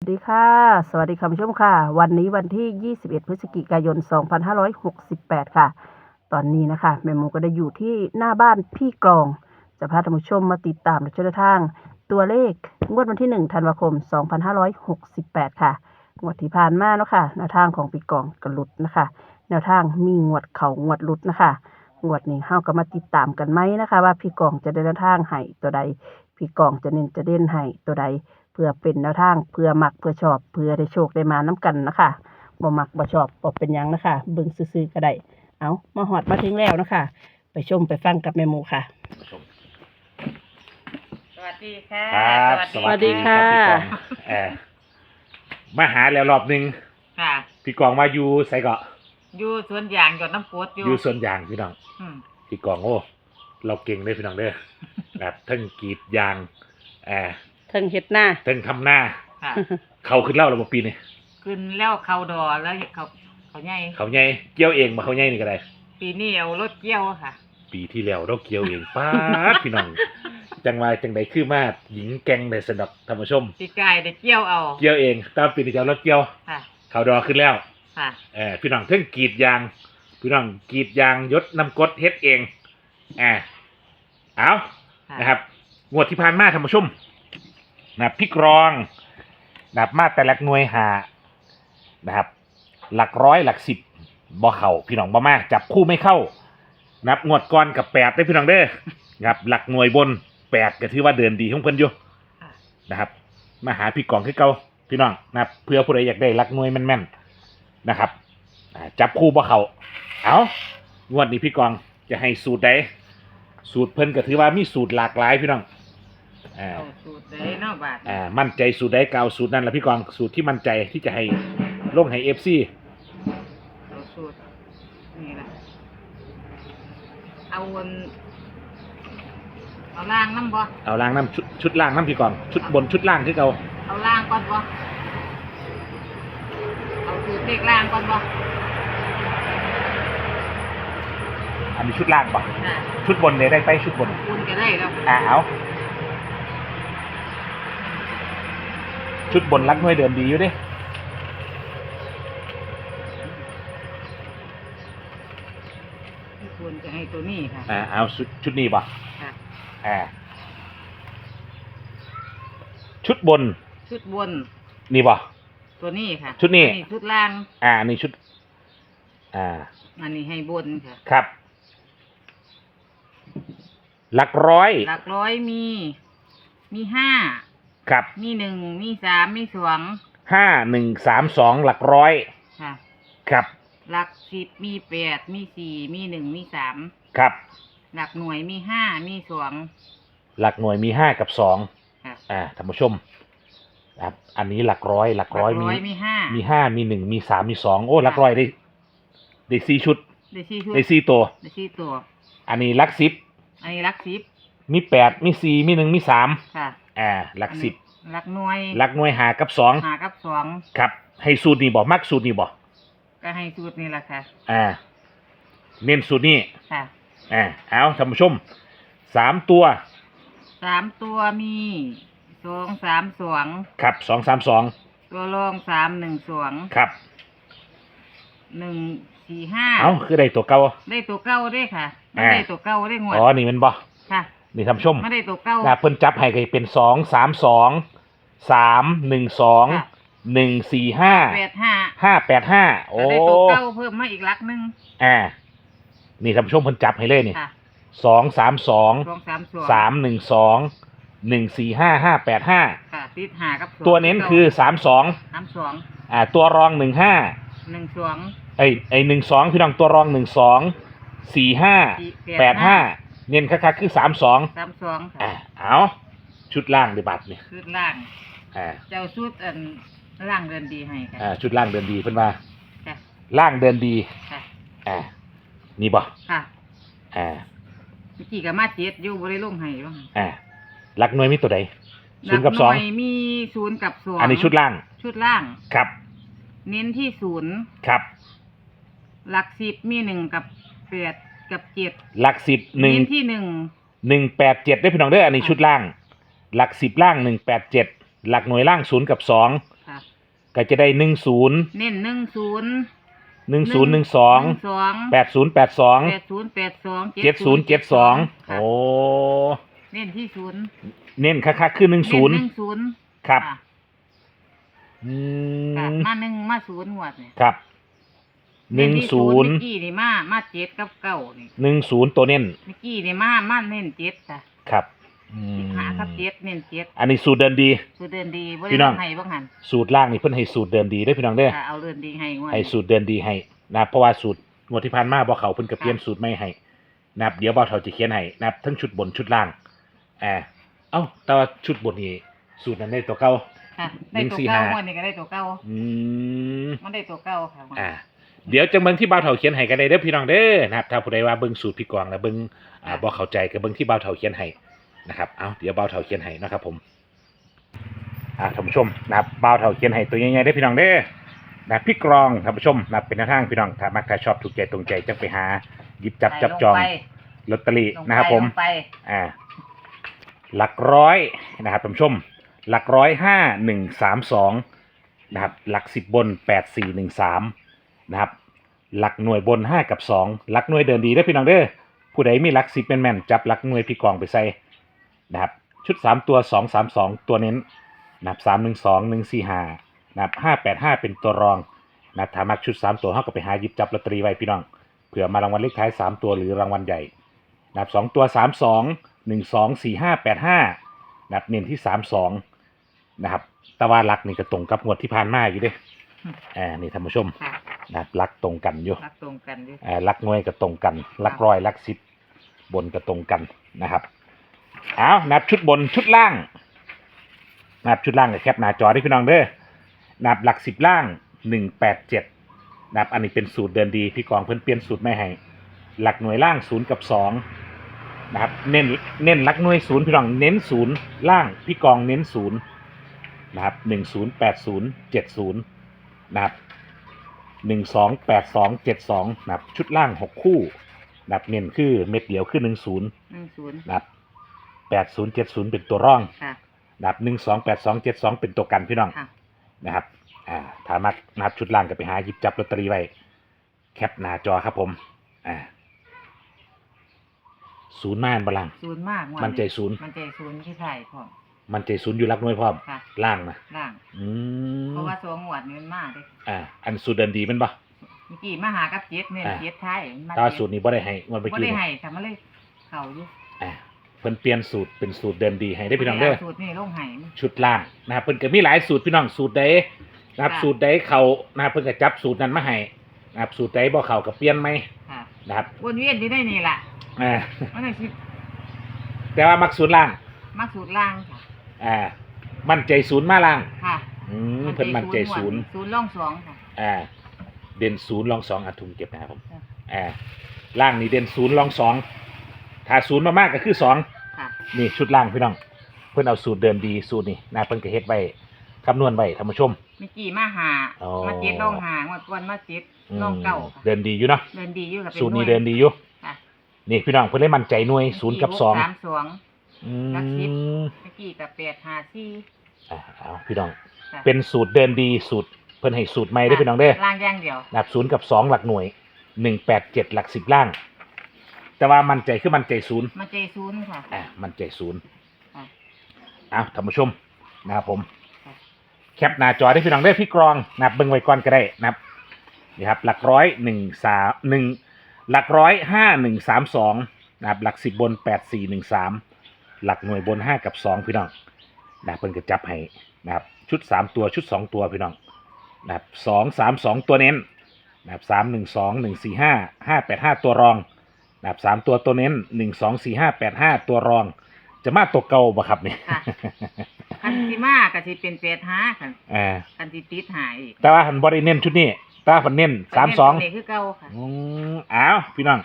สวัสดีค่ะ สวัสดีคุณผู้ชมค่ะ วันนี้วันที่ 21 พฤศจิกายน 2568 ค่ะ ตอนนี้นะคะแม่หมูก็ได้อยู่ที่หน้าบ้านพี่กรอง จะพาท่านผู้ชมมาติดตามในช่องทาง ตัวเลขงวดวันที่ 1 ธันวาคม 2568 ค่ะ งวดที่ผ่านมาเนาะค่ะแนวทางของพี่กรองกระลุดนะคะ แนวทางมีงวดเขางวดลุดนะคะ งวดนี้เฮาก็มาติดตามกันไหมนะคะ ว่าพี่กรองจะได้แนวทางให้ตัวใด พี่กรองจะเน้นจะเด่นให้ตัวใด พื่อเป็นแนวทางเพื่อมักเพื่อชอบเพื่อได้โชคได้มาน้กันนะคะบ่มักบ่ชอบบ่เป็นหยังนะคะเบิ่งซื่อๆก็ได้เอามาหอดมาถึงแล้วนะคะ ไปชมไปฟังกับแม่หมูค่ะ สวัสดีค่ะครับสวัสดีค่ะรับพี่กองเออมาหาแล้วรอบหนึ่งค่ะ พี่กองมาอยู่ใส่เกาะอยู่สวนยางหยดน้ำกรดอยู่อยู่ส่วนยางพี่น้องอืมพี่กองโอ้เราเก่งเลยพี่น้องเด้อแบบทั้งกรีดยางเออ เทิงเฮ็ดหน้าทั้งทำหน้า ค่ะ เขาขึ้นเล่าเราปีนี้ขึ้นแล้วเขาดอแล้วเขาเขาใหญ่เขาใหญ่เกี่ยวเองมาเขาใหญ่นี่ก็ได้ ปีนี้เอารถเกี่ยวค่ะ ปีที่แล้วเราเกี่ยวเองป้าดพี่น้อง จังไรจังใดคือมาหญิงแกงในสนับธรรมชม ปีกายได้เกี่ยวเอา เกี่ยวเองตามปีนี้จะเอารถเกี่ยว ค่ะ เขาดอขึ้นแล้ว ค่ะ เออพี่น้องเพิ่งกรีดยาง พี่น้องกรีดยางยศนำกดเฮ็ดเองอ่าเอาค่ะ นะครับงวดที่ผ่านมาท่านผู้ชม นะครับพี่กรองนะครับมาแต่หลักหน่วยหานะครับ หลักร้อยหลักสิบบ่เข้าพี่น้องบ่มากจับคู่ไม่เข้านะครับงวดก่อนกับแปดได้พี่น้องเด้อนะครับหลักหน่วยบนแปดก็ถือว่าเดินดีของเพิ่นอยู่นะครับมาหาพี่กองคือเก่าพี่น้องนะครับเพื่อผู้ใดอยากได้หลักหน่วยแม่นๆนะครับจับคู่บ่เข่าเอางวดนี้พี่กองจะให้สูตรใดสูตรเพิ่นก็ถือว่ามีสูตรหลากหลายพี่น้อง อ่า เอาสูตรได้เนอกบาทอ่ามั่นใจสูตรใดเก่าสูตรนั้นละพี่กองสูตรที่มั่นใจที่จะให้ลงให้เอฟซีเอาสูตรนี่ละเอาวนเอาล่างน้ำบ่เอาล่างน้ำชุดชุดล่างน้ำพี่กอง ชุดบนชุดล่างคือเก่าเอาล่างก่อนบ่เอาสูตรเลขล่างก่อนบ่อันนี้ชุดล่างปะค่ะชุดบนเนี่ยได้ไปชุดบนคุณก็ได้แล้วอ่าเอา ชุดบนรักหน่วยเดิมดีอยู่เดิคุณจะให้ตัวนี้ค่ะ อ่าเอาชุดชุดนี้ป่ะค่ะ อ่า ชุดบน ชุดบน นี่ป่ะ ตัวนี้ค่ะชุดนี้อัชุดล่าง อ่าอันนี่ชุด อ่า อันนี้ให้บนค่ะ ครับ หลักร้อย หลักร้อยมี มีห้า ครับมีหนึ่งมีสามมีสองห้าหนึ่งสามสองหลักร้อย ค่ะ ครับ หลักสิบมีแปดมีสี่มีหนึ่งมีสามครับ หลักหน่วยมีห้ามีสอง หลักหน่วยมีห้ากับสองค่ะอ่าท่านผู้ชมครับ อันนี้หลักร้อย หลักร้อยหลัมีกร้อยมีห้า มีห้ามีหนึ่งมีสามมีสองโอ้หลักร้อยได้ได้สี่ชุดได้สี่ชุดได้สี่ตัว ได้สี่ตัว อันนี้หลักสิบอันนี้หลักสิบมีแปดมีสี่มีหนึ่งมีสามค่ะ อ่าหลักสิบหลักหน่วยหลักหน่วยหากับสองหากับสองครับ ให้สูตรนี้บอกมักสูตรนี้บอกก็ให้สูตรนี่แหละค่ะอ่าเน้นสูตรนี้ค่ะอ่าเอาท่านผู้ชมสามตัวสามตัวมีสองสามสองครับสองสามสองตัวรองสามหนึ่งสองครับหนึ่งสี่ห้าเอาคือได้ตัวเก่าได้ตัวเก้าได้ค่ะไม่อ่าได้ตัวเก้าได้งวดอ๋อนี่มันบ่ค่ะ นี่ท่านผู้ชมไม่ได้ตัวเก้า นะเพิ่นจับให้ก็เป็นสองสามสองสามหนึ่งสองค่ะ หนึ่งสี่ห้าแปดห้าห้าแปดห้าโอ้ได้ตัวเก้าเพิ่มมาอีกลักหนึงอ่านี่ท่านผู้ชมเพิ่นจับให้เลยนี่ค่ะสองสามสองสองสามสองสามหนึ่งสองหนึ่งสี่ห้าห้าแปดห้าค่ะติดหากับสองตัวเน้นคือสามสองสามสองอ่าตัวรองหนึ่งห้าหนึ่งสอง ไอ้ไอ้หนึ่งสองพี่น้องตัวรองหนึ่งสองสี่ห้าสี่แปดห้า เน้นคักๆคือสามสองสามสองอ่าค่ะเอาชุดล่างดีบัตรเนี่ยชุดล่าง อ่าเจ้าชุดอันล่างเดินดีให้ค่ะอ่าชุดล่างเดินดีเพิ่นว่าค่ะล่างเดินดีค่ะอ่านี่บ่ค่ะอ่าเมื่อกี้กับมาเจ็ดอยู่บริลงให้บ้างอ่าหลักหน่วยมีตัวใดศูนย์กับสองหน่วยมีศูนย์กับสองอันนี้ชุดล่าง ชุดล่างครับ เน้นที่ศูนย์ครับ หลักสิบมีหนึ่งกับแปด กับเจ็ดหลักสิบหนึ่งเน้นที่หนึ่งหนึ่งแปดเจ็ดได้พี่น้องเด้ออันนี้ชุดล่าง หลักสิบล่างหนึ่งแปดเจ็ดหลักหน่วยล่างศูนย์กับสองค่ะ ก็จะได้หนึ่งศูนย์เน้นหนึ่งศูนย์หนึ่งศูนย์หนึ่งสองสองแปดศูนย์แปดสองแปดศูนย์แปดสองเจ็ดศูนย์เจ็ดสองค่ะโอ้เน้นที่ศูนย์เน้นคักๆคือหนึ่งศูนย์เหนึ่งศูนย์ครับะอืค่ะมมาหนึ่งมาศูนย์หวดเนี่ยครับ หนึ่งศูนย์เมื่อกี้นี่มามาเจ็ดกับเก้านี่หนึ่งศูนย์ตัวเน้นเมื่อกี้นี่มามาเน้นเจ็ดค่ะครับอืมหากับเจ็ดเน้นเจ็ดอันนี้สูตรเดินดี สูตรเดินดีบ่พี่ได้น้องทำให้บ้างหันสูตรล่างนี่เพิ่นให้สูตรเดินดีได้อพี่น้องเด้อค่ะเอาเดินดีให้งวดให้สูตรเดินดีให้นะเพราะว่าสูตรงวดที่ผ่านมาบ่เขาเพิ่นก็เปลี่ยนสูตรไม่ให้นะครับเดี๋ยวบ่าวเฒ่าจะเขียนให้นะครับทั้งชุดบนชุดล่างอ่าเอ้าแต่ว่าชุดบนนี่สูตรนั้นได้ตัวเก่า ค่ะหนึ่ได้งตัวสี่เก้าห้า งวดนี้ก็ได้ตัวเก้าอืมมันได้ตัวเก้าค่ะอ่า เดี๋ยวจังเบิ่งที่บ่าวเฒ่าเขียนให้กันได้เด้อพี่น้องเด้อนะครับถ้าผู้ใดว่าเบิ่งสูตรพี่กวางแล้วเบิ่งอ่าบ่เข้าใจก็เบิ่งที่บ่าวเฒ่าเขียนให้นะครับเอ้าเดี๋ยวบ่าวเฒ่าเขียนให้นะครับผมอ่าท่านผู้ชมนะครับบ่าวเฒ่าเขียนให้ตัวใหญ่ๆได้อพี่น้องเด้อนะพี่กรองท่านผู้ชมนะครับเป็นหน้าทางพี่น้องถ้ามักถ้าชอบถูกใจตรงใจจังไปหาหยิบจับจับจองลไปลอตเตอรี่ลงไปนะครับผม ลงไปอ่าหลักร้อยนะครับท่านผู้ชม หลักร้อยห้าหนึ่งสามสองนะครับหลักสิบบนแปดสี่หนึ่งสาม นะครับหลักหน่วยบนห้ากับสองหลักหน่วยเดินดีได้พี่น้องเด้อผู้ใดมีหลักสิบแม่นๆจับหลักหน่วยพี่กองไปใส่นะครับชุดสามตัวสองสามสองตัวเน้นนะครับสามหนึ่งสองหนึ่งสี่ห้านะครับห้าแปดห้าเป็นตัวรองนะครับถ้ามักชุดสามตัวเขาก็ไปหาหยิบจับลอตเตอรี่ไว้พี่น้องเผื่อมารางวัลเลขท้ายสามตัวหรือรางวัลใหญ่นับสองตัวสามสองหนึ่งสองสี่ห้าแปดห้านับเน้นที่สามสองนะครับแตะวันลักนี่ก็ตรงกับงวดที่ผ่านมาอยู่เด้ อ่านี่ท่านผู้ชมค่ะนับลักตรงกันอยู่รักตรงกันดิอ่าลักหน่วยก็ตรงกันลักร้อยลักสิบบนก็ตรงกันนะครับเอานับชุดบนชุดล่างนับชุดล่างกับแคปหน้าจอที่พี่น้องเด้อนับหลักสิบล่างหนึ่งแปดเจ็ดนับอันนี้เป็นสูตรเดินดีพี่กองเพิ่นเปลี่ยนสูตรไม่ให้หลักหน่วยล่างศูนย์กับสองนะครับเน้นเน้นหลักหน่วยศูนย์พี่น้องเน้นศูนย์ล่างพี่กองเน้นศูนย์นะครับหนึ่งศูนย์แปดศูนย์เจ็ดศูนย์ นะครับหนึ่งสองแปดสองเจ็ดสองนะครับชุดล่างหกคู่นะครับเน้นคือเม็ดเดียวคือหนึ่งศูนย์หนึ่งศูนย์นะครับแปดศูนย์เจ็ดศูนย์เป็นตัวร่องค่ะ นะครับหนึ่งสองแปดสองเจ็ดสองเป็นตัวกันพี่น้องค่ะ นะครับอ่าถ้ามักนับชุดล่างก็ไปหาหยิบจับลอตเตอรี่ไว้แคปหน้าจอครับผมอ่าศูนย์ม่านบลัง ศูนย์มากงวดมันใจศูนย์ มันใจศูนย์ที่ไทยพร้อม มันใจศูนย์อยู่รักน้อยพร้อมค่ะล่างนะล่างอืมเพราะว่าสองงวดนี่มันมากเลยอ่าอันสูตรเดินดีแมันปะ เมื่อกี้มาหากับเจ็ดเนี่ยอ่าเจ็ดไทยมาแต่ว่าสูตรนี้บ่ได้ให้มันไปไม่กินได้ให้แต่มาเลยเข่าอยู่อ่าเพิ่นเปลี่ยนสูตรเป็นสูตรเดินดีให้ได้อพี่น้องเด้อาสูตรนี่ลงไห้ชุดล่างนะครับเพิ่นก็มีหลายสูตรพี่น้องสูตรใดนะครับค่ะ สูตรใดเขานะครับเพิ่นก็จับสูตรนั้นมาให้นะครับสูตรใดบ่เข้าก็เปลี่ยนไหมค่ะนะครับวนเวียนอยู่ได้นี่แหละอ่ามันเลยคิดแต่ว่ามักศูนย์ล่าง มักสูตรล่างค่ะ อ่า มั่นใจศูนย์มาล่าง ค่ะอืมเพิ่นมั่นใจศูนย์ ศูนย์ล่องสองค่ะ อ่า เด่นศูนย์ลองสองอะถุงเก็บนะครับผมค่ะอ่า ล่างนี่เด่นศูนย์ลองสอง ถ้าศูนย์มามากก็คือสอง ค่ะ นี่ชุดล่างพี่น้อง เพิ่นเอาสูตรเดิมดีสูตรนี่นะเพิ่นก็เฮ็ดไว้คำนวณไว้ท่านผู้ชม เมื่อกี้มาหาอ๋อ มาเจ็ดล่องหางวันวันมาเจ็ดอืมล่องเก่าค่ะเดินดีอยู่เนาะเดินดีอยู่กับสูตรนี้เดินดีอยู่ ค่ะนี่พี่น้องเพิ่นเลยมั่นใจหน่วยศูนย์กับสองสามสอง อืรักสิบมเมื่อกี้กับแปดหาสี่อ่าเอาพี่น้อง ค่ะเป็นสูตรเดินดีสูตรเพิ่นให้สูตรใหม่ได้อพี่น้องเด้อ ล่างอย่างเดียวนะครับศูนย์กับสองหลักหน่วยหนึ่งแปดเจ็ดหลักสิบล่าง แต่ว่ามันใจคือมันใจศูนย์มาเจศูนย์ค่ะ อะมันใจศูนย์ค่ะอ้าวท่านผู้ชมนะครับผม ค่ะ แคปหน้าจอได้พี่น้องได้อพี่กรองนะครับเบิ่งไว้ก่อนก็ได้นะครับนี่ครับ หลักร้อยหนึ่งสามหนึ่งหลักร้อยห้าหนึ่งสามสองนะครับหลักสิบบนแปดสี่หนึ่งสาม หลักหน่วยบนห้ากับสองพี่น้องนะครับเพิ่นก็จับให้นะครับชุดสามตัวชุดสองตัวพี่น้องนะครับสองสามสองตัวเน้นนะครับสามหนึ่งสองหนึ่งสี่ห้าห้าแปดห้าตัวรองนะครับสามตัวตัวเน้นหนึ่งสองสี่ห้าแปดห้าตัวรอง จะมาตัวเก่าบ่ครับนี่ค่ะ คันสิมาก็สิเป็นแปดห้าค่ะอ่าคันสิติดหาอีกแต่ว่าหันบริเน้นชุดนี้แต่ว่าหันเน้นสามสองนี่คือเก่าค่ะอืมอ้าวพี่น้อง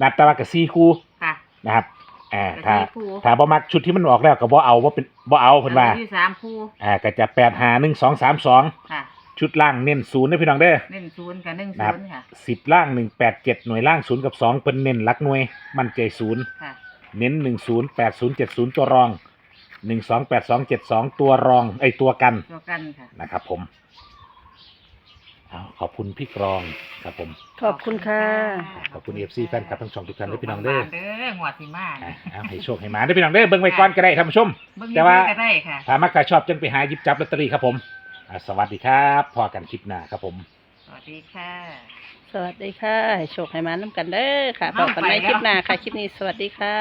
นับแต่ว่ากับสี่คู่ค่ะ นะครับ อ่าก็ถ้าสี่คู่ถ้าบ่มักชุดที่มันออกแล้วก็บ่เอาบ่เป็นบ่เอาเพิ่นว่าอยู่สามคู่อ่าก็จะแปดหาหนึ่งสองสามสองค่ะชุดล่างเน้นศูนย์นะพี่น้องเด้อ หนึ่งศูนย์กับหนึ่งนะครัศูบนย์ค่ะ สิบล่างหนึ่งแปดเจ็ดหน่วยล่างศูนย์กับสองเป็นเน้นหลักหน่วย มั่นใจศูนย์ค่ะ เน้นหนึ่งศูนย์แปดศูนย์เจ็ดศูนย์ตัวรองหนึ่งสองแปดสองเจ็ดสองตัวรองไอยตัวกันตัวกันค่ะ นะครับผม เอาขอบคุณพี่กรองครับผม ขอบคุณค่ะ ขอบคุณเอฟซีแฟนคลับทั้งช่องทุกท่านด้วยพี่น้องเด้อ เด้อหัวดสิมาอะเอาให้โชคให้หมาได้อพี่น้องเด้อเบิ่งไว้ก่อนก็ได้ท่านผู้ชม เบิ่งแต่ว่า ก็ได้ค่ะ ถ้ามักกะชอบจังไปหาหยิบจับลอตเตอรี่ครับผมอะสวัสดีครับพอกันคลิปหน้าครับผม สวัสดีค่ะ สวัสดีค่ะให้โชคให้มาน้ำกันเด้อค่ะน้บอองกกันไปในแล้วคลิปหน้าค่ะ คลิปนี้สวัสดีค่ะ